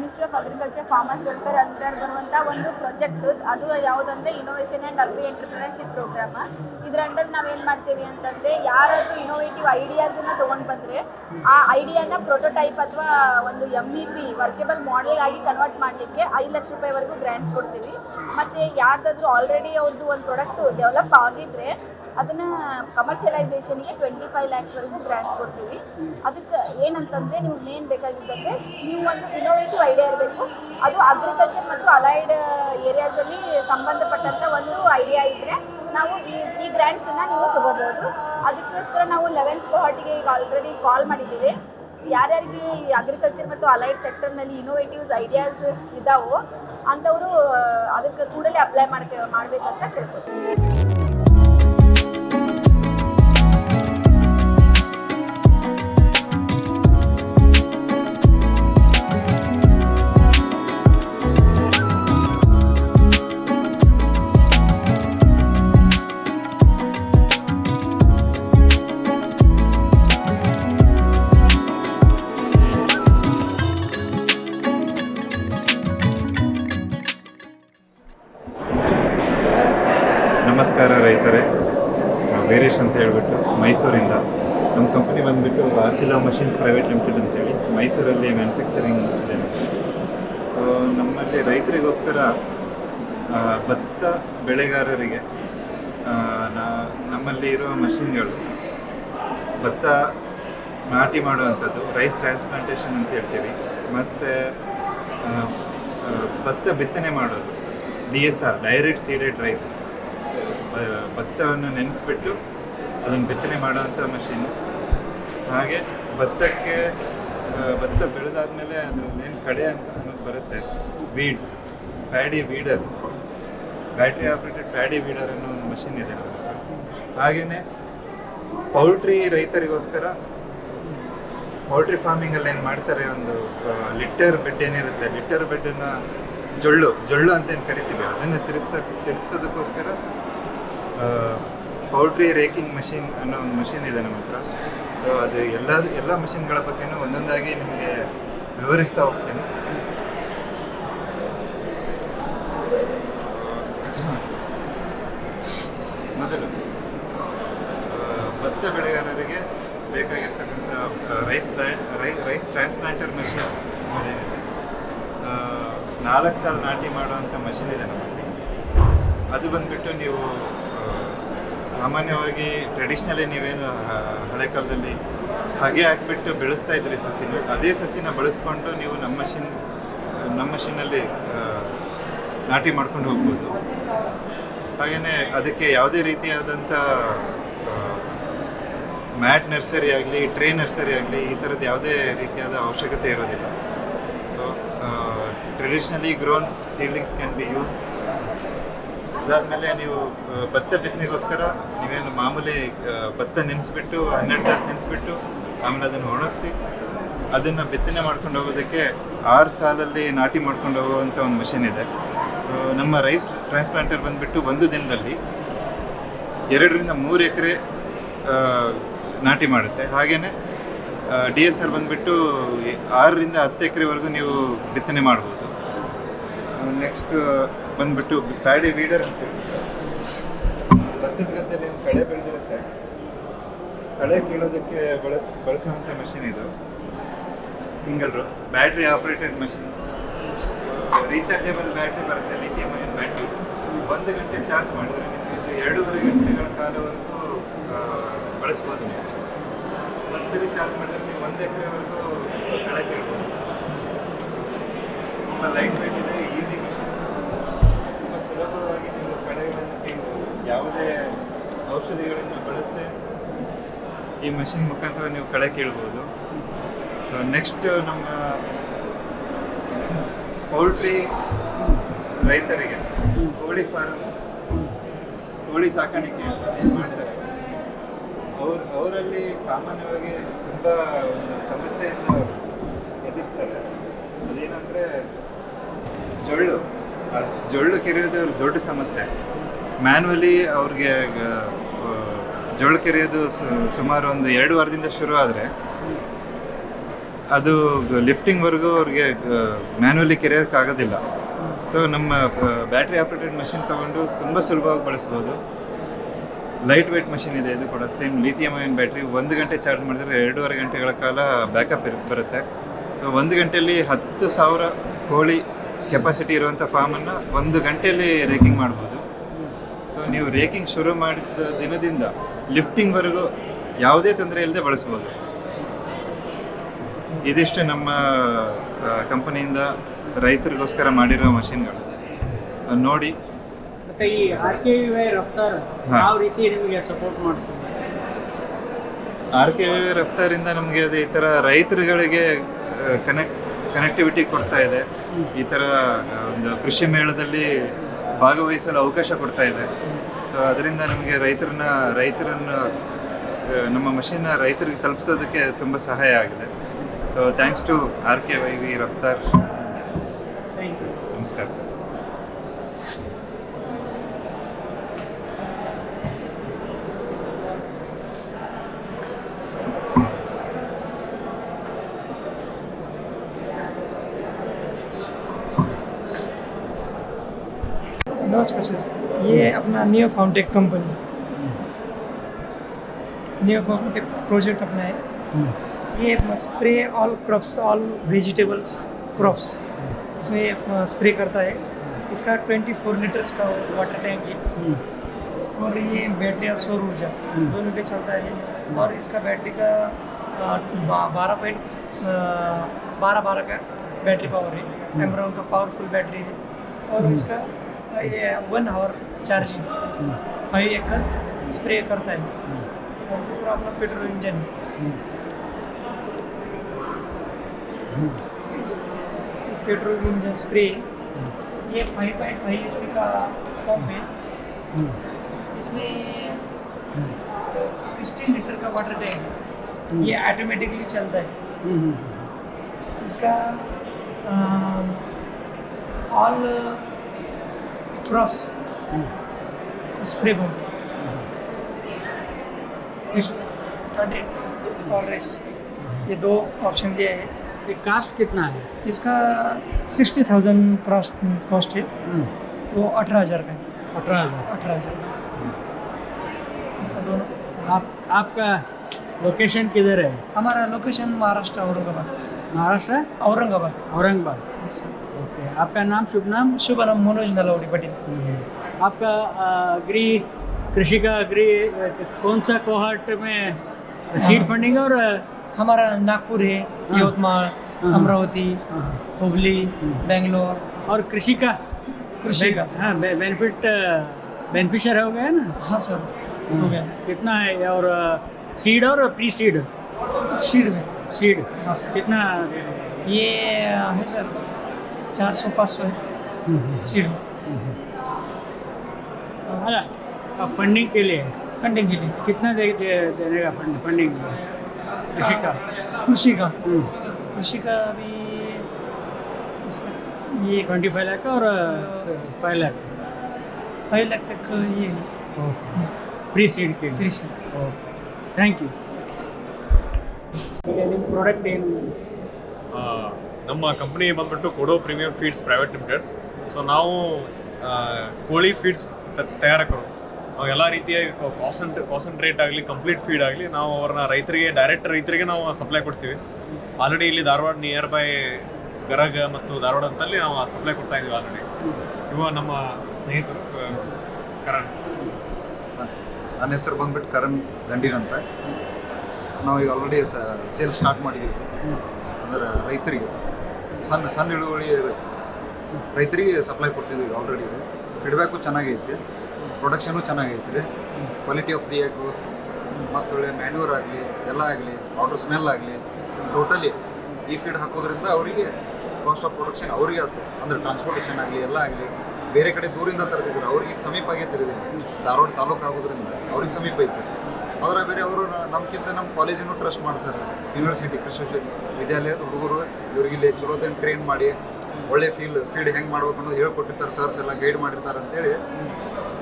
Ministry of agriculture farmers welfare under ಬರುವಂಥ ಒಂದು project ಅದು ಯಾವುದಂದ್ರೆ innovation and agri entrepreneurship program ಇದ್ರ ಅಂಡರ್ ನಾವೇನು ಮಾಡ್ತೀವಿ ಅಂತಂದರೆ ಯಾರಾದರೂ ಇನೋವೇಟಿವ್ ಐಡಿಯಾಸನ್ನು ತೊಗೊಂಡು ಬಂದರೆ ಆ ಐಡಿಯಾನ ಪ್ರೋಟೋಟೈಪ್ ಅಥವಾ ಒಂದು M E P workable model ಆಗಿ ಕನ್ವರ್ಟ್ ಮಾಡಲಿಕ್ಕೆ ಐದು ಲಕ್ಷ ರೂಪಾಯಿವರೆಗೂ ಗ್ರ್ಯಾಂಟ್ಸ್ ಕೊಡ್ತೀವಿ. ಮತ್ತು ಯಾರ್ದಾದ್ರೂ ಆಲ್ರೆಡಿ ಅವ್ರದ್ದು ಒಂದು ಪ್ರಾಡಕ್ಟು ಡೆವಲಪ್ ಆಗಿದ್ರೆ ಅದನ್ನು ಕಮರ್ಷಿಯಲೈಸೇಷನ್ಗೆ ಟ್ವೆಂಟಿ ಫೈವ್ ಲ್ಯಾಕ್ಸ್ವರೆಗೂ ಗ್ರ್ಯಾಂಟ್ಸ್ ಕೊಡ್ತೀವಿ. ಅದಕ್ಕೆ ಏನಂತಂದರೆ ನಿಮ್ಗೆ ಮೇನ್ ಬೇಕಾಗಿದ್ದಂದರೆ ನೀವು ಒಂದು ಇನೋವೇಟಿವ್ ಐಡಿಯಾ ಇರಬೇಕು. ಅದು ಅಗ್ರಿಕಲ್ಚರ್ ಮತ್ತು ಅಲೈಡ್ ಏರಿಯಾಸಲ್ಲಿ ಸಂಬಂಧಪಟ್ಟಂಥ ಒಂದು ಐಡಿಯಾ ಇದ್ದರೆ ನಾವು ಈ ಈ ಗ್ರ್ಯಾಂಟ್ಸನ್ನು ನೀವು ತಗೋಬೋದು. ಅದಕ್ಕೋಸ್ಕರ ನಾವು ಲೆವೆಂತ್ ಕೋಹಾರ್ಟಿಗೆ ಈಗ ಆಲ್ರೆಡಿ ಕಾಲ್ ಮಾಡಿದ್ದೀವಿ. ಯಾರ್ಯಾರಿಗೆ ಅಗ್ರಿಕಲ್ಚರ್ ಮತ್ತು ಅಲೈಡ್ ಸೆಕ್ಟರ್ನಲ್ಲಿ ಇನೋವೇಟಿವ್ಸ್ ಐಡಿಯಾಸ್ ಇದ್ದಾವೋ ಅಂಥವರು, ಅದಕ್ಕೆ ಕೂಡಲೇ ಅಪ್ಲೈ ಮಾಡ್ಕೆ, ಮಾಡಬೇಕಂತ ಕೇಳ್ಬೋದು ಭತ್ತ ಬೆಳೆಗಾರರಿಗೆ ನಮ್ಮಲ್ಲಿ ಇರುವ ಮಷಿನ್ಗಳು, ಭತ್ತ ನಾಟಿ ಮಾಡುವಂಥದ್ದು, ರೈಸ್ ಟ್ರಾನ್ಸ್ಪ್ಲಾಂಟೇಷನ್ ಅಂತ ಹೇಳ್ತೀವಿ. ಮತ್ತು ಭತ್ತ ಬಿತ್ತನೆ ಮಾಡೋದು, D S R, direct seeded rice. ಭತ್ತವನ್ನು ನೆನೆಸ್ಬಿಟ್ಟು ಅದನ್ನು ಬಿತ್ತನೆ ಮಾಡುವಂಥ ಮಷೀನು. ಹಾಗೆ ಭತ್ತಕ್ಕೆ ಭತ್ತ ಬೆಳೆದಾದ್ಮೇಲೆ ಅದ್ರಲ್ಲಿ ಏನು ಕಡೆ ಅಂತ ಅನ್ನೋದು ಬರುತ್ತೆ. Weeds, paddy weeder. Battery operated paddy weeder ಅನ್ನೋ ಒಂದು ಮಷಿನ್ ಇದೆ ನಮ್ಮ ಪೌಲ್ಟ್ರಿ ರೈತರಿಗೋಸ್ಕರ ಪೌಲ್ಟ್ರಿ ಫಾರ್ಮಿಂಗಲ್ಲಿ ಏನು ಮಾಡ್ತಾರೆ, ಒಂದು ಲಿಟ್ಟರ್ ಬೆಡ್ ಏನಿರುತ್ತೆ ಲಿಟ್ಟರ್ ಬೆಡ್ಡನ್ನು ಜೊಳ್ಳು ಜೊಳ್ಳು ಅಂತ ಏನು ಕರಿತೀವಿ, ಅದನ್ನು ತಿರುಗಿಸ, ತಿರುಗಿಸೋದಕ್ಕೋಸ್ಕರ ಪೌಲ್ಟ್ರಿ ರೇಕಿಂಗ್ ಮಷಿನ್ ಅನ್ನೋ ಒಂದು ಮಷಿನ್ ಇದೆ ನಮ್ಮ ಹತ್ರ. ಅದು ಎಲ್ಲ ಎಲ್ಲ ಮಷಿನ್ಗಳ ಬಗ್ಗೆನೂ ಒಂದೊಂದಾಗಿ ನಿಮಗೆ ವಿವರಿಸ್ತಾ ಹೋಗ್ತೀನಿ ಮೊದಲು ಆ, ಭತ್ತ ಬೆಳೆಗಾರರಿಗೆ ಬೇಕಾಗಿರ್ತಕ್ಕಂಥ ರೈಸ್ ಪ್ಲಾಂಟ್ ರೈ ರೈಸ್ ಟ್ರಾನ್ಸ್ಪ್ಲಾಂಟರ್ ಮಷಿನ್ ಏನಿದೆ ನಾಲ್ಕು ಸಾಲ ನಾಟಿ ಮಾಡುವಂಥ ಮಷಿನ್ ಇದೆ ನಮ್ಮಲ್ಲಿ. ಅದು ಬಂದುಬಿಟ್ಟು ನೀವು ಸಾಮಾನ್ಯವಾಗಿ ಟ್ರೆಡಿಷ್ನಲಿ ನೀವೇನು ಹಳೆ ಕಾಲದಲ್ಲಿ ಹಾಗೆ ಹಾಕಿಬಿಟ್ಟು ಬೆಳೆಸ್ತಾ ಇದ್ರಿ ಸಸಿನ, ಅದೇ ಸಸಿನ ಬಳಸ್ಕೊಂಡು ನೀವು ನಮ್ಮ ಮಷಿನ್ ನಮ್ಮ ಮಷಿನಲ್ಲಿ ನಾಟಿ ಮಾಡ್ಕೊಂಡು ಹೋಗ್ಬೋದು. ಹಾಗೆಯೇ ಅದಕ್ಕೆ ಯಾವುದೇ ರೀತಿಯಾದಂಥ ಮ್ಯಾಟ್ ನರ್ಸರಿ ಆಗಲಿ, ಟ್ರೇ ನರ್ಸರಿ ಆಗಲಿ, ಈ ಥರದ್ದು ಯಾವುದೇ ರೀತಿಯಾದ ಅವಶ್ಯಕತೆ ಇರೋದಿಲ್ಲ. So traditionally grown seedlings can be use ಅದಾದಮೇಲೆ ನೀವು ಭತ್ತ ಬಿತ್ತನೆಗೋಸ್ಕರ ನೀವೇನು ಮಾಮೂಲಿ ಭತ್ತ ನೆನೆಸ್ಬಿಟ್ಟು, ಹನ್ನೆರಡು ತಾಸು ನೆನೆಸ್ಬಿಟ್ಟು ಆಮೇಲೆ ಅದನ್ನು ಒಣಗಿಸಿ, ಅದನ್ನು ಬಿತ್ತನೆ ಮಾಡ್ಕೊಂಡು ಹೋಗೋದಕ್ಕೆ ಆರು ಸಾಲಲ್ಲಿ ನಾಟಿ ಮಾಡ್ಕೊಂಡು ಹೋಗುವಂಥ ಒಂದು ಮಷಿನ್ ಇದೆ. ನಮ್ಮ ರೈಸ್ ಟ್ರಾನ್ಸ್ಪ್ಲಾಂಟರ್ ಬಂದುಬಿಟ್ಟು ಒಂದು ದಿನದಲ್ಲಿ ಎರಡರಿಂದ ಮೂರು ಎಕರೆ ನಾಟಿ ಮಾಡುತ್ತೆ. ಹಾಗೆಯೇ ಡಿ ಎಸ್ ಆರ್ ಬಂದುಬಿಟ್ಟು ಆರರಿಂದ ಹತ್ತು ಎಕರೆವರೆಗೂ ನೀವು ಬಿತ್ತನೆ ಮಾಡ್ಬೋದು. ನೆಕ್ಸ್ಟ್ ಬಂದುಬಿಟ್ಟು ಪ್ಯಾಡಿ ವೀಡರ್ ಅಂತ ಭತ್ತದ ಗದ್ದೆಯಲ್ಲಿ ಏನು ಕಳೆ ಬೆಳೆದಿರುತ್ತೆ? ಕಳೆ ಕೀಳೋದಕ್ಕೆ ಬಳಸ್, ಬಳಸುವಂಥ ಮಷಿನ್ ಇದು. Single battery operated machine rechargeable battery ಬರುತ್ತೆ ಲಿಥಿಯಂ ಅಯನ್ ಬ್ಯಾಟ್ರಿ ಒಂದು ಗಂಟೆ ಚಾರ್ಜ್ ಮಾಡಿದ್ರೆ ನಿಮಗೆ ಇದು ಎರಡೂವರೆ ಗಂಟೆಗಳ ಕಾಲವರೆಗೂ ಬಳಸ್ಬೋದು ನೀವು. ಒಂದ್ಸರಿ ಚಾರ್ಜ್ ಮಾಡಿದ್ರೆ ನೀವು ಒಂದು ಎಕರೆವರೆಗೂ ಕಳೆ ಇರ್ಬೋದು. ತುಂಬ ಲೈಟ್ ವೇಟ್ ಇದೆ ಈಸಿ ಮಿಷನ್ ತುಂಬ ಸುಲಭವಾಗಿ ನೀವು ಕಳೆಗಳನ್ನು ನೀವು ಯಾವುದೇ ಔಷಧಿಗಳನ್ನು ಬಳಸದೆ ಈ ಮೆಷಿನ್ ಮುಖಾಂತರ ನೀವು ಕಳೆ ಕೀಳ್ಬೋದು ನೆಕ್ಸ್ಟ್ ನಮ್ಮ ಪೌಲ್ಟ್ರಿ ರೈತರಿಗೆ. ಕೋಳಿ ಫಾರ್ಮ್ ಕೋಳಿ ಸಾಕಾಣಿಕೆ ಅಂತ ಏನು ಮಾಡ್ತಾರೆ? ಅವ್ರ, ಅವರಲ್ಲಿ ಸಾಮಾನ್ಯವಾಗಿ ತುಂಬ ಒಂದು ಸಮಸ್ಯೆಯನ್ನು ಎದುರಿಸ್ತಾರೆ. ಅದೇನಂದರೆ, ಜೊಳ್ಳು. ಜೊಳ್ಳು ಕೆರೆಯೋದು ದೊಡ್ಡ ಸಮಸ್ಯೆ. ಮ್ಯಾನ್ಯಲಿ ಅವ್ರಿಗೆ ಜೊಳ್ಳು ಕೆರೆಯೋದು ಸುಮಾರು ಒಂದು ಎರಡು ವಾರದಿಂದ ಶುರು ಆದರೆ ಅದು ಲಿಫ್ಟಿಂಗ್ವರೆಗೂ ಅವ್ರಿಗೆ ಮ್ಯಾನ್ಯಲಿ ಆಗೋದಿಲ್ಲ. ಸೊ ನಮ್ಮ ಬ್ಯಾಟ್ರಿ ಆಪ್ರೇಟೆಡ್ ಮಷಿನ್ ತಗೊಂಡು ತುಂಬ ಸುಲಭವಾಗಿ ಬಳಸ್ಬೋದು. ಲೈಟ್ ವೆಯ್ಟ್ ಮಷಿನ್ ಇದೆ, ಇದು ಕೂಡ ಸೇಮ್ ಲಿಥಿಯಂ ಅಯನ್ ಬ್ಯಾಟ್ರಿ ಒಂದು ಗಂಟೆ ಚಾರ್ಜ್ ಮಾಡಿದ್ರೆ ಎರಡೂವರೆ ಗಂಟೆಗಳ ಕಾಲ ಬ್ಯಾಕಪ್ ಬರುತ್ತೆ. ಸೊ ಒಂದು ಗಂಟೆಯಲ್ಲಿ ಹತ್ತು ಸಾವಿರ ಕೋಳಿ ಕೆಪಾಸಿಟಿ ಇರುವಂಥ ಫಾರ್ಮನ್ನು ಒಂದು ಗಂಟೆಯಲ್ಲಿ ರೇಕಿಂಗ್ ಮಾಡ್ಬೋದು. ಸೊ ನೀವು ರೇಕಿಂಗ್ ಶುರು ಮಾಡಿದ ದಿನದಿಂದ ಲಿಫ್ಟಿಂಗ್ವರೆಗೂ ಯಾವುದೇ ತೊಂದರೆ ಇಲ್ಲದೆ ಬಳಸ್ಬೋದು. ಇದಿಷ್ಟು ನಮ್ಮ ಕಂಪನಿಯಿಂದ ರೈತರಿಗೋಸ್ಕರ ಮಾಡಿರೋ ಮಷಿನ್ಗಳು. ನೋಡಿ. ಮತ್ತೆ ಈ ಆರ್ ಕೆ ವೈ ರಫ್ತಾರ್ ಹಾ. ಯಾವ ರೀತಿ ನಿಮಗೆ ಸಪೋರ್ಟ್ ಮಾಡ್ತದೆ? ಆರ್ ಕೆ ರಫ್ತಾರಿಂದ ನಮಗೆ ಅದು ಈ ಥರ ರೈತರುಗಳಿಗೆ ಕನೆಕ್ಟ್ ಕನೆಕ್ಟಿವಿಟಿ ಕೊಡ್ತಾ ಇದೆ. ಈ ಥರ ಒಂದು ಕೃಷಿ ಮೇಳದಲ್ಲಿ ಭಾಗವಹಿಸಲು ಅವಕಾಶ ಕೊಡ್ತಾ ಇದೆ. ಸೊ ಅದರಿಂದ ನಮಗೆ ರೈತರನ್ನ ರೈತರನ್ನ ನಮ್ಮ ಮಷಿನ್ನ ರೈತರಿಗೆ ತಲುಪಿಸೋದಕ್ಕೆ ತುಂಬ ಸಹಾಯ ಆಗಿದೆ. So thanks to RKYV Raftar. Thank you. Namaskar. नमस्कार सर ये अपना new Fountech company new Fountech project अपना है ये spray all crops all vegetables crops इसमें स्प्रे करता है। इसका 24 लीटर्स का वाटर टैंक है। और ये बैटरी और सौर ऊर्जा दोनों पे चलता है। और इसका बैटरी का बारह पॉइंट बारह बारह का बैटरी पावर है। एमरॉन का पावरफुल बैटरी है। और इसका ये वन आवर चार्जिंग फाइव एकड़ स्प्रे करता है। और दूसरा अपना petrol engine petrol engine spray ये five point five H P का पंप है। इसमें सिक्सटी लीटर का वाटर टैंक ये ऑटोमेटिकली चलता है। इसका ऑल क्रॉप्स स्प्रे पंप और रेस ये दो ऑप्शन दिया है। ये कास्ट कितना है? इसका सिक्सटी थाउज़ेंड क्रॉस कॉस्ट है। वो अठारह हज़ार का है। अठारह हज़ार। अठारह हज़ार। ऐसा दोनों। आप आपका लोकेशन किधर है? हमारा लोकेशन महाराष्ट्र औरंगाबाद। महाराष्ट्र? औरंगाबाद। औरंगाबाद। ओके आपका नाम शुभ नाम? शुभ नाम मनोज नलावड़ी पटेल। आपका अग्री कृषि का अग्री कौन सा कोहर्ट में सीड फंडिंग और हमारा नागपुर है यवतमाल हाँ। अमरावती हुबली हम्म। बेंगलोर। और कृषि का? कृषि का। हाँ बेनिफिट बेनिफिशियर हो गया ना? हाँ सर। हो। गया। कितना है? और सीड और प्री सीड सीड में। सीड हाँ सर। कितना? ये है सर। चार सौ पाँच सौ है। सीड में। अच्छा फंडिंग के लिए? फंडिंग के लिए। कितना दे, दे, देने का फंड फंडिंग कृषि का कृषि का हम्म, कृषि का अभी इसका ये ट्वेंटी फाइव लाख और फाइव लाख फाइव लाख तक ये है ಫ್ರೀ ಸೀಡ್ ಕೇಳಿ कृषि ಓಕೆ ಥ್ಯಾಂಕ್ ಯು ಈಗ ನಿಮ್ಮ ಪ್ರಾಡಕ್ಟ್ ಏನು ಆ, ನಮ್ಮ ಕಂಪ್ನಿ ಬಂದ್ಬಿಟ್ಟು ಕೊಡೋ premium feeds private limited so ನಾವು ಆ, ಕೋಳಿ ಫೀಡ್ಸ್ ತಯಾರಕರು ನಾವು ಎಲ್ಲ ರೀತಿಯ ಕಾನ್ಸಂಟ್ ಕಾನ್ಸಂಟ್ರೇಟ್ ಆಗಲಿ ಕಂಪ್ಲೀಟ್ ಫೀಡ್ ಆಗಲಿ ನಾವು ಅವ್ರನ್ನ ರೈತರಿಗೆ ಡೈರೆಕ್ಟ್ ರೈತರಿಗೆ ನಾವು ಸಪ್ಲೈ ಕೊಡ್ತೀವಿ. ಆಲ್ರೆಡಿ ಇಲ್ಲಿ ಧಾರವಾಡ ನಿಯರ್ ಬೈ ಗರಗ ಮತ್ತು ಧಾರವಾಡ ಅಂತಲ್ಲಿ ನಾವು ಸಪ್ಲೈ ಕೊಡ್ತಾ ಇದ್ದೀವಿ ಆಲ್ರೆಡಿ ಇವ ನಮ್ಮ ಸ್ನೇಹಿತರು ಕರಣ್. ನನ್ನ ಹೆಸರು ಬಂದ್ಬಿಟ್ಟು ಕರಣ್ ದಂಡೀರ್ ಅಂತ. ನಾವು ಈಗ ಆಲ್ರೆಡಿ ಸೇಲ್ ಸ್ಟಾರ್ಟ್ ಮಾಡಿದ್ದೀವಿ ಅಂದ್ರೆ ರೈತರಿಗೆ, ಸಣ್ಣ ಸಣ್ಣ ಇಳುವಳಿ ರೈತರಿಗೆ ಸಪ್ಲೈ ಕೊಡ್ತಿದ್ದೀವಿ ಆಲ್ರೆಡಿ ಫೀಡ್ಬ್ಯಾಕು ಚೆನ್ನಾಗೈತಿ. ಪ್ರೊಡಕ್ಷನು ಚೆನ್ನಾಗೈತೆ ರೀ ಕ್ವಾಲಿಟಿ ಆಫ್ ದಿ ಎಗ್ ಮತ್ತು ಒಳ್ಳೆ ಮ್ಯಾನ್ಯೂರ್ ಆಗಲಿ ಎಲ್ಲ ಆಗಲಿ ವಾಟರ್ ಸ್ಮೆಲ್ ಆಗಲಿ ಟೋಟಲಿ ಈ ಫೀಡ್ ಹಾಕೋದ್ರಿಂದ ಅವರಿಗೆ ಕಾಸ್ಟ್ ಆಫ್ ಪ್ರೊಡಕ್ಷನ್ ಅವರಿಗೆ ಆಗ್ತದೆ. ಅಂದ್ರೆ ಟ್ರಾನ್ಸ್ಪೋರ್ಟೇಷನ್ ಆಗಲಿ, ಎಲ್ಲ ಆಗಲಿ, ಬೇರೆ ಕಡೆ ದೂರಿಂದ ತರ್ತಿದ್ರು ಅವ್ರಿಗೆ ಸಮೀಪ ಆಗೈತೆ ರೀ ಇದು. ಧಾರವಾಡ ತಾಲೂಕು ಆಗೋದ್ರಿಂದ ಅವ್ರಿಗೆ ಸಮೀಪ ಐತೆ. ಅದರ ಬೇರೆ ಅವರು ನಮ್ಗಿಂತ ನಮ್ಮ ಕಾಲೇಜಿನೂ ಟ್ರಸ್ಟ್ ಮಾಡ್ತಾರೆ. ಯೂನಿವರ್ಸಿಟಿ ಕೃಷಿ ವಿದ್ಯಾಲಯದ ಹುಡುಗರು, ಇವ್ರಿಗೆ ಇಲ್ಲಿ ಚಲೋದೇನು ಟ್ರೈನ್ ಮಾಡಿ, ಒಳ್ಳೆ ಫೀಲ್ ಫೀಡ್ ಹೆಂಗೆ ಮಾಡ್ಬೇಕು ಅನ್ನೋದು ಹೇಳ್ಕೊಟ್ಟಿರ್ತಾರೆ ಸರ್ಸ್ ಎಲ್ಲ ಗೈಡ್ ಮಾಡಿರ್ತಾರೆ ಅಂತೇಳಿ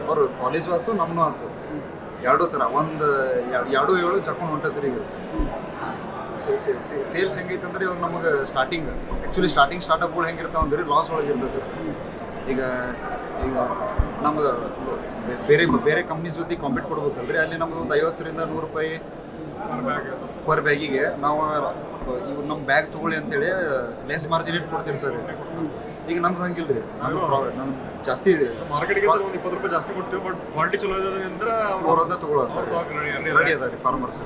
ಅವರು ಕಾಲೇಜು ಆಯ್ತು ನಮ್ಮನು ಆಯ್ತು. ಎರಡೂ ಥರ ಒಂದು ಎರಡು ಏಳು ಜಕೊಂಡು ಹೊಂಟದ್ರಿ ಈಗ ಸೇಲ್ಸ್ ಹೆಂಗೈತೆ ಅಂದ್ರೆ ಇವಾಗ ನಮಗೆ ಸ್ಟಾರ್ಟಿಂಗ್ ಆ್ಯಕ್ಚುಲಿ ಸ್ಟಾರ್ಟಿಂಗ್ ಸ್ಟಾರ್ಟಪ್ಗಳು ಹೆಂಗಿರ್ತಾವ ಅಂದ್ರೆ ಲಾಸ್ ಒಳಗೆ ಇರ್ತದೆ. ಈಗ ಈಗ ನಮ್ದು ಬೇರೆ ಬೇರೆ ಕಂಪ್ನೀಸ್ ಜೊತೆ ಕಾಂಪೀಟ್ ಕೊಡ್ಬೇಕಲ್ರಿ ಅಲ್ಲಿ ನಮ್ದು ಒಂದು ಐವತ್ತರಿಂದ ನೂರು ರೂಪಾಯಿ ಪರ್ ಬ್ಯಾಗ್ ಪರ್ ಬ್ಯಾಗಿಗೆ ನಾವು, ಇವ್ ನಮ್ಮ ಬ್ಯಾಗ್ ತಗೊಳ್ಳಿ ಅಂತೇಳಿ ಲೆಸ್ ಮಾರ್ಜಿನ್ ಇಟ್ಟು ಕೊಡ್ತೀವಿ ಸರ್. ಈಗ ನಮ್ದು ಹಂಗಿಲ್ರಿ ನಾನು ಜಾಸ್ತಿ ಇದೆ. ಮಾರ್ಕೆಟ್ಗೆ ಒಂದು ಇಪ್ಪತ್ತು ರೂಪಾಯಿ ಜಾಸ್ತಿ ಕೊಡ್ತೀವಿ ಬಟ್ ಕ್ವಾಲಿಟಿ ಚಲೋ ಇದೆ ಅಂದ್ರೆ ತಗೊಳ್ಳೋದು ಅವ್ರು ಅದ ರೀ ಫಾರ್ಮರ್ಸ್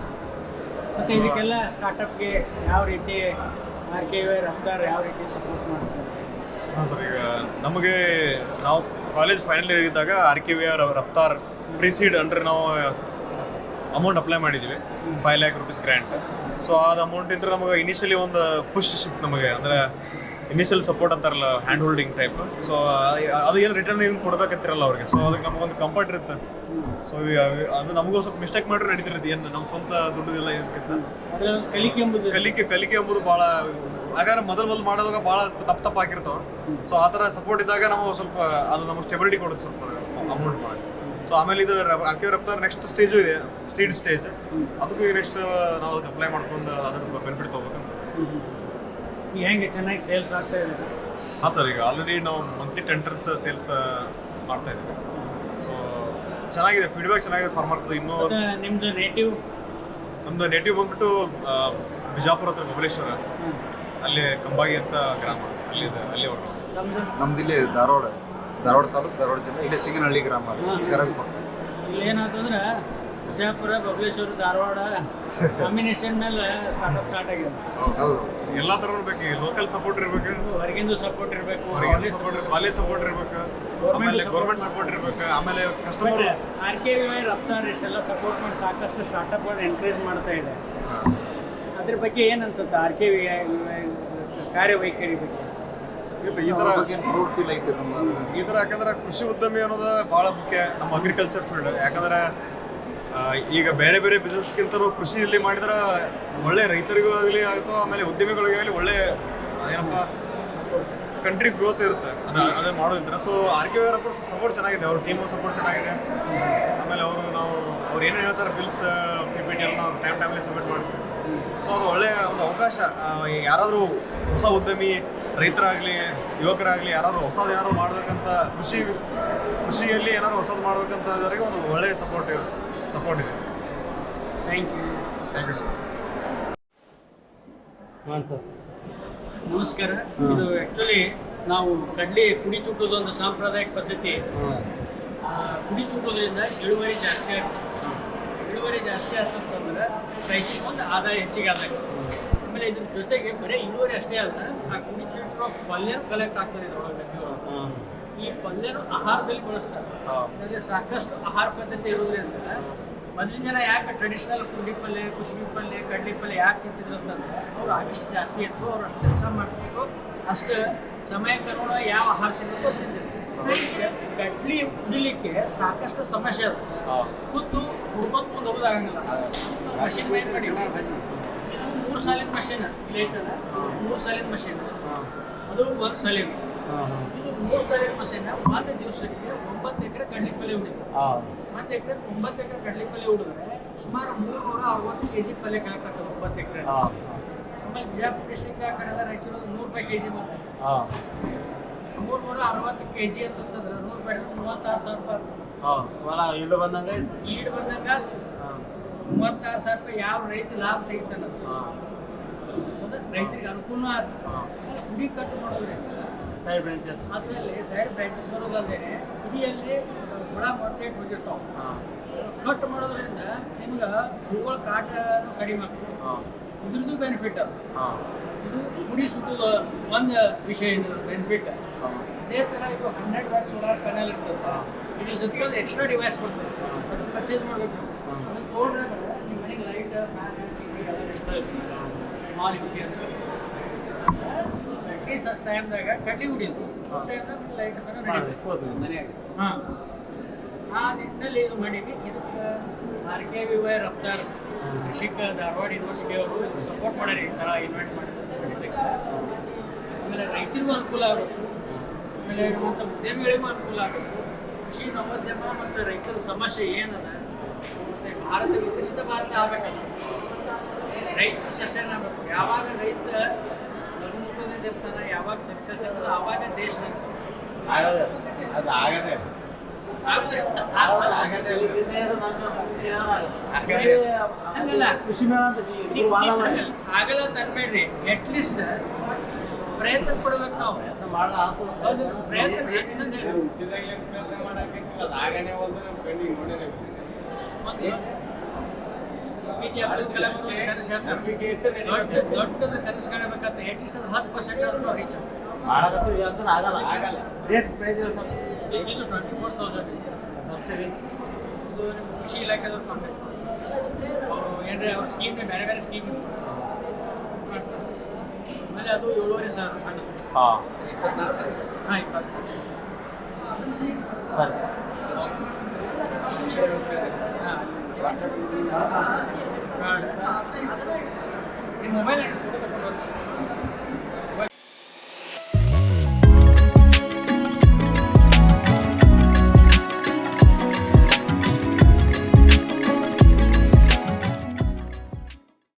ಮತ್ತು ಇದಕ್ಕೆಲ್ಲ ಸ್ಟಾರ್ಟಪ್ಗೆ ಯಾವ ರೀತಿ ಆರ್ ಕೆ ವಿ ರಫ್ತಾರ್ ಯಾವ ರೀತಿ ಸಪೋರ್ಟ್ ಮಾಡ್ತಾರೆ? ಹಾಂ ಸರ್ ಈಗ ನಮಗೆ ನಾವು ಕಾಲೇಜ್ ಫೈನಲ್ ಇಯರ್ ಇದ್ದಾಗ R K V R Raftaar pre seed ಅಂದ್ರೆ ನಾವು ಅಮೌಂಟ್ ಅಪ್ಲೈ ಮಾಡಿದ್ವಿ five lakh rupees grant so ಅದು ಅಮೌಂಟ್ ಇದ್ರೆ ನಮಗೆ ಇನಿಷಿಯಲಿ ಒಂದು ಪುಷ್ ಸಿಕ್ತು ನಮಗೆ. ಅಂದರೆ ಇನಿಷಿಯಲ್ ಸಪೋರ್ಟ್ ಅಂತಾರಲ್ಲ ಹ್ಯಾಂಡ್ ಹೋಲ್ಡಿಂಗ್ ಟೈಪ್ ಸೊ ಅದು ಏನು ರಿಟರ್ನ್ ಏನು ಕೊಡ್ಬೇಕಂತಿರಲ್ಲ ಅವ್ರಿಗೆ. ಸೊ ಅದಕ್ಕೆ ನಮಗೊಂದು ಕಂಫರ್ಟ್ ಇರುತ್ತೆ. ಸೊ ಅದು ನಮಗೂ ಸ್ವಲ್ಪ ಮಿಸ್ಟೇಕ್ ಮಾಡಿದ್ರೆ ನಡೀತಿರುತ್ತೆ ಏನು ನಮ್ಮ ಸ್ವಂತ ದುಡ್ಡಿಲ್ಲ ಇದಕ್ಕಿಂತ ಅದರಲ್ಲಿ ಕಲಿಕೆ ಕಲಿಕೆ ಕಲಿಕೆ ಎಂಬುದು ಭಾಳ ಹಾಗಾದ್ರೆ ಮೊದಲು ಮೊದಲು ಮಾಡೋದಾಗ ಭಾಳ ತಪ್ಪು ತಪ್ಪು ಆಗಿರ್ತಾವ. ಸೊ ಆ ಥರ ಸಪೋರ್ಟ್ ಇದ್ದಾಗ ನಾವು ಸ್ವಲ್ಪ ಅದು ನಮಗೆ ಸ್ಟೆಬಿಲಿಟಿ ಕೊಡುತ್ತೆ ಸ್ವಲ್ಪ ಅಮೌಂಟ್ ಮಾಡಿ. ಸೊ ಆಮೇಲೆ ಇದು R K Raftaar next stage ಇದೆ ಸೀಡ್ ಸ್ಟೇಜ್ ಅದಕ್ಕೂ ನೆಕ್ಸ್ಟ್ ನಾವು ಅದಕ್ಕೆ ಅಪ್ಲೈ ಮಾಡ್ಕೊಂಡು ಅದ್ರ ಬೆನಿಫಿಟ್ ತೊಗೋಬೇಕಂತ. ಈಗ ಹೆಂಗೆ ಚೆನ್ನಾಗಿ ಸೇಲ್ಸ್ ಆಗ್ತಾ ಇದೆ? ಹಾಂ ಸರ್ ಈಗ ಆಲ್ರೆಡಿ ನಾವು ಮಂತ್ಲಿ ಟೆಂಟರ್ಸ್ ಸೇಲ್ಸ್ ಮಾಡ್ತಾ ಇದ್ದೀವಿ. ಸೊ ಚೆನ್ನಾಗಿದೆ ಫೀಡ್ಬ್ಯಾಕ್ ಚೆನ್ನಾಗಿದೆ ಫಾರ್ಮರ್ಸ್ ಇನ್ನು ನಿಮ್ಮದು ನೇಟಿವ್ ನಮ್ದು ನೇಟಿವ್ ಬಂದ್ಬಿಟ್ಟು ಬಿಜಾಪುರ ಹತ್ರ ಬಬಲೇಶ್ವರ. ಅಲ್ಲಿ ಕಂಬಾಗಿ ಅಂತ ಗ್ರಾಮ ಅಲ್ಲಿದೆ ಅಲ್ಲಿ ಅವರು ನಮ್ಮದು ನಮ್ದು ಇಲ್ಲಿ ಧಾರವಾಡ ಧಾರವಾಡ ತಾಲೂಕು ಧಾರವಾಡ ಜಿಲ್ಲೆ ಇಲ್ಲಿ ಸಿಂಗನಹಳ್ಳಿ ಗ್ರಾಮ ಪಕ್ಕ ಇಲ್ಲಿ ಏನಾಯ್ತಂದ್ರೆ ಬಿಜಾಪುರ ಬಬಲೇಶ್ವರ ಧಾರವಾಡ ಕಾಂಬಿನೇಷನ್ ಮೇಲೆ ಸ್ಟಾರ್ಟಪ್ ಸ್ಟಾರ್ಟ್ ಆಗಿದೆ. ಹೌದು. ಎಲ್ಲ ಥರ ಇರ್ಬೇಕು ಲೋಕಲ್ ಸಪೋರ್ಟ್ ಇರ್ಬೇಕು. ಹೊರಗಿಂದು ಸಪೋರ್ಟ್ ಇರಬೇಕು ಹೊರಗೆ ಸಪೋರ್ಟ್ ಕಾಲೇಜ್ ಸಪೋರ್ಟ್ ಇರ್ಬೇಕು. ಆಮೇಲೆ ಗೌರ್ಮೆಂಟ್ ಸಪೋರ್ಟ್ ಇರ್ಬೇಕು. ಆಮೇಲೆ customer R K V Y Raftaar ಇಷ್ಟೆಲ್ಲ ಸಪೋರ್ಟ್ ಮಾಡಿ ಸಾಕಷ್ಟು ಸ್ಟಾರ್ಟಪ್ಗಳನ್ನ ಎನ್ಕರೇಜ್ ಮಾಡ್ತಾ ಇದೆ. ಅದ್ರ ಬಗ್ಗೆ ಏನು ಅನ್ಸುತ್ತೆ ಆರ್ ಕೆ ವಿ ಕಾರ್ಯವೈಖರಿ ಬಗ್ಗೆ? ಈ ಥರ ಪ್ರೌಡ್ ಫೀಲ್ ಐತಿ ಈ ಥರ ಯಾಕಂದ್ರೆ ಕೃಷಿ ಉದ್ಯಮಿ ಅನ್ನೋದು ಭಾಳ ಮುಖ್ಯ ನಮ್ಮ ಅಗ್ರಿಕಲ್ಚರ್ ಫೀಲ್ಡ್ ಯಾಕಂದ್ರೆ ಈಗ ಬೇರೆ ಬೇರೆ ಬಿಸ್ನೆಸ್ಗಿಂತಲೂ ಕೃಷಿಯಲ್ಲಿ ಮಾಡಿದ್ರೆ ಒಳ್ಳೆ ರೈತರಿಗೂ ಆಗಲಿ ಅಥವಾ ಆಮೇಲೆ ಉದ್ಯಮಿಗಳಿಗೂ ಆಗಲಿ ಒಳ್ಳೆ, ಏನಪ್ಪ ಕಂಟ್ರಿ ಗ್ರೋತ್ ಇರುತ್ತೆ. ಅದು ಮಾಡೋದಿದ್ರೆ. ಸೊ ಆರ್ ಕೆ ಅವರ ಸಪೋರ್ಟ್ ಚೆನ್ನಾಗಿದೆ. ಅವ್ರ ಟೀಮು ಸಪೋರ್ಟ್ ಚೆನ್ನಾಗಿದೆ. ಆಮೇಲೆ ಅವರು ನಾವು, ಅವ್ರು ಏನೇನು ಹೇಳ್ತಾರೆ ಬಿಲ್ಸ್ ಪಿ ಪಿ ಟಿ ಎಲ್ಲ ನಾವು ಟೈಮ್ ಟೈಮಲ್ಲಿ ಸಬ್ಮಿಟ್ ಮಾಡ್ತೀವಿ ಸೊ ಅದು ಒಳ್ಳೆಯ ಒಂದು ಅವಕಾಶ. ಯಾರಾದರೂ ಹೊಸ ಉದ್ಯಮಿ, ರೈತರಾಗಲಿ, ಯುವಕರಾಗಲಿ, ಯಾರಾದರೂ ಹೊಸದು ಯಾರು ಮಾಡಬೇಕಂತ ಕೃಷಿ, ಕೃಷಿಯಲ್ಲಿ ಏನಾದ್ರು ಹೊಸದು ಮಾಡ್ಬೇಕಂತ ಒಂದು ಒಳ್ಳೆಯ ಸಪೋರ್ಟ್ ಸಪೋರ್ಟ್ ಇದೆ. Thank you thank you sir ಹಾಂ ಸರ್ ನಮಸ್ಕಾರ. ಇದು ಆ್ಯಕ್ಚುಲಿ ನಾವು ಕಡ್ಲಿ ಕುಡಿ ಚುಟ್ಟೋದು ಒಂದು ಸಾಂಪ್ರದಾಯಿಕ ಪದ್ಧತಿ. ಆ, ಕುಡಿ ಚುಟ್ಟೋದ್ರಿಂದ ಇಳುವರಿ ಜಾಸ್ತಿ ಆಗ್ತದೆ ಇಳುವರಿ ಜಾಸ್ತಿ ಆಗ್ತಂತಂದ್ರೆ ರೈತರಿಗೆ ಒಂದು ಆದಾಯ ಹೆಚ್ಚಿಗೆ ಆದಾಗ ಆಮೇಲೆ ಇದ್ರ ಜೊತೆಗೆ ಬರೀ ಇಳುವರಿ ಅಷ್ಟೇ ಅಲ್ಲ ಆ ಕುಡಿ ಚುಟ್ಟಿರೋ ಪಲ್ಯ ಕಲೆಕ್ಟ್ ಆಗ್ತದೆ ಇದ್ರೊಳಗೆ. ಈ ಪಲ್ಯನ ಆಹಾರದಲ್ಲಿ ಬಳಸ್ತಾರೆ. ಸಾಕಷ್ಟು ಆಹಾರ ಪದ್ಧತಿ ಇರೋದ್ರಿಂದ ಮೊದಲಿನ ಜನ ಯಾಕೆ ಟ್ರೆಡಿಷನಲ್ ಪುಂಡಿ ಪಲ್ಯ ಕುಸುಬಿ ಪಲ್ಯ ಕಡ್ಲಿ ಪಲ್ಯ ಯಾಕೆ ತಿಂತಿದ್ರು ಅಂತಂದ್ರೆ ಅವ್ರು ಆಯುಷ್ಯ ಜಾಸ್ತಿ ಇತ್ತು ಅವ್ರು ಅಷ್ಟು ಕೆಲಸ ಮಾಡ್ತಿದ್ರು ಅಷ್ಟು ಸಮಯ ಅನುಗುಣ ಯಾವ ಆಹಾರ ತಿನ್ನೋದು ತಿಂತಿದ್ರು. ಕಡ್ಲಿ ಕುಡಿಲಿಕ್ಕೆ ಸಾಕಷ್ಟು ಸಮಸ್ಯೆ ಅದ. ಕೂತು ಹುಡ್ಕೋತ್ ಮುಂದೆ ಹೋಗೋದಾಗಂಗಿಲ್ಲ. ಮಷಿನ್ ಮೇನ್ ಮಾಡಿ ಇದು ಮೂರು ಸಾಲಿನ ಮಷಿನ್ ಇಲ್ಲಿ ಐತಲ್ಲ? ಮೂರು ಸಾಲಿನ ಮಷಿನ್ ಅದು ಒಂದು ಸಾಲಿನ. ಮೂರು ಸಾವಿರ ಮಷಿನ್ ಒಂದು ದಿವಸಕ್ಕೆ ಒಂಬತ್ತು ಎಕರೆ ಕಡ್ಲಿಪಲ್ಲೆ ಹೊಡಿತು ಒಂದು ಎಕರೆ ಒಂಬತ್ತು ಎಕರೆ ಪಲ್ಯ ಹೊಡಿದ್ರೆ ಸುಮಾರು ಮೂರ್ನೂರ ಅರವತ್ತು ಕೆ ಜಿ ಪಲ್ಯ ಕಲೆಕ್ಟ್ ಆಗ್ತದೆ ಒಂಬತ್ತು ಎಕರೆ. ಆಮೇಲೆ ಬಿಜಾಪುರ ಡಿಸ್ಟಿಕ್ ಆ ಕಡೆ ಎಲ್ಲ ರಾಯಚೂರು ನೂರು ರೂಪಾಯಿ ಕೆ ಜಿ ಬರ್ತದೆ. ಮೂರ್ನೂರ ಅರವತ್ತು ಕೆ ಜಿ ಅಂತಂದ್ರೆ ನೂರು ರೂಪಾಯಿ ಮೂವತ್ತಾರು ಸಾವಿರ ರೂಪಾಯಿ ಆಗ್ತದೆ. ಇಲ್ಲು ಬಂದಂಗೆ ಈಡ್ ಬಂದಂಗ ಮೂವತ್ತಾರು ಸಾವಿರ ರೂಪಾಯಿ ಯಾವ ರೈತ ಲಾಭ ತೆಗಿತಾನ? ರೈತರಿಗೆ ಅನುಕೂಲ ಆಯ್ತು. ಆಮೇಲೆ ಕಟ್ಟು ಕಟ್ ಮಾಡೋದ್ರಿಂದ ಸೈಡ್ ಬ್ರಾಂಚಸ್ ಅದರಲ್ಲಿ ಸೈಡ್ ಬ್ರಾಂಚಸ್ ಬರೋದಲ್ಲದೆ ಇಡಿಯಲ್ಲಿ ಹುಳ ಮೊಟ್ಟೆ ಹೋಗಿರ್ತಾವೆ ಕಟ್ ಮಾಡೋದ್ರಿಂದ ನಿಮ್ಗೆ ಹೂಗಳ ಕಾಟ ಕಡಿಮೆ ಆಗ್ತದೆ. ಇದ್ರದ್ದು ಬೆನಿಫಿಟ್ ಅದು. ಇದು ಗುಡಿ ಸುಟ್ಟದ ಒಂದು ವಿಷಯ ಇದು ಬೆನಿಫಿಟ್ ಅದೇ ಥರ ಇದು ಹಂಡ್ರೆಡ್ ವ್ಯಾಟ್ ಸೋಲಾರ್ ಪ್ಯಾನಲ್ ಇರ್ತದೆ. ಇದ್ರ ಜೊತೆಗೆ ಒಂದು ಎಕ್ಸ್ಟ್ರಾ ಡಿವೈಸ್ ಬರ್ತದೆ ಅದನ್ನ ಪರ್ಚೇಸ್ ಮಾಡಬೇಕು. ಅದನ್ನ ತೊಗೊಂಡ್ರೆ ನಿಮ್ಮ ಮನೆಗೆ ಲೈಟ್ ಫ್ಯಾನ್ ಟಿವಿ ಎಲ್ಲ extra small interiors at least ಅಷ್ಟು ಟೈಮ್ದಾಗ ಕಡ್ಲಿ ಟೈಮ್ದಾಗ ಲೈಟ್ ಹಾಂ ಆ ನಿಟ್ಟಿನಲ್ಲಿ ಇದು ಮಾಡೀವಿ? ಇದಕ್ಕೆ R K V Y Raftaar ಕೃಷಿಕ ಧಾರವಾಡ ಯೂನಿವರ್ಸಿಟಿ ಅವರು ಸಪೋರ್ಟ್ ಮಾಡ್ಯಾರ ಈ ಥರ ಇನ್ವೈಟ್ ಮಾಡಿದ್ದಕ್ಕೆ ಆಮೇಲೆ ರೈತರಿಗೂ ಅನುಕೂಲ ಆಗಬೇಕು ಆಮೇಲೆ ಮತ್ತು ಉದ್ಯಮಿಗಳಿಗೂ ಅನುಕೂಲ ಆಗಬೇಕು ಕೃಷಿ ನವೋದ್ಯಮ ಮತ್ತು ರೈತರ ಸಮಸ್ಯೆ ಏನದ? ಮತ್ತು ಭಾರತ ವಿಕಸಿತ ಭಾರತ ಆಗಬೇಕಲ್ಲ. ರೈತ ಸಸ್ಯ ಆಗಬೇಕು. ಯಾವಾಗ ರೈತ ಇರ್ತಾನೆ ಯಾವಾಗ ಸಕ್ಸಸ್ ಆಗೋದು ಆವಾಗ ದೇಶ ಅದು ಆಗದೆ. ಅಂತ ನೀವು ಆಗಲ್ಲ ಅಂತ ಅನ್ಬೇಡ್ರಿ. ಅಟ್ಲೀಸ್ಟ್ ಪ್ರಯತ್ನ ಪಡ್ಬೇಕು ನಾವು. ಪ್ರಯತ್ನ ಇನ್ನೊಂದ್ ಹೇಳಿ. ಹೋದ್ರೆ ನಮ್ಮ ಕಲಾಂ ಅವರು ಒಂದು ಕನಸು ಹೇಳ್ತಾರೆ. ದೊಡ್ಡ ದೊಡ್ಡದು ಕನಸು ಕಾಣಬೇಕಂತ ಅಟ್ಲೀಸ್ಟ್ ಒಂದು ಹತ್ತು ಪರ್ಸೆಂಟ್ ಆದ್ರೂ ನಾವು ರೀಚ್ ಆಗಲ್ಲ. ರೇಟ್ ಪ್ರೈಸ್ ಇದು ಟ್ವೆಂಟಿ ಫೋರ್ ತೌಸಂಡ್ ಸಬ್ಸಿಡಿ ಇದು. ನಿಮ್ಮ ಕೃಷಿ ಇಲಾಖೆದವ್ರು ಕಾಂಟ್ಯಾಕ್ಟ್ ಅವರು ಏನ್ರಿ ಅವ್ರ ಸ್ಕೀಮ್ ಬೇರೆ ಬೇರೆ ಸ್ಕೀಮ್ ಆಮೇಲೆ ಅದು ಏಳುವರೆ ಸಾವಿರ ಸಣ್ಣ ಹಾಂ. ಹಾಂ ಇಪ್ಪತ್ತು ಸರಿ. ಹಾಂ. ನಿಮ್ಮ ಮೊಬೈಲ್ ಫೋಟೋ ತಗೊಂಡು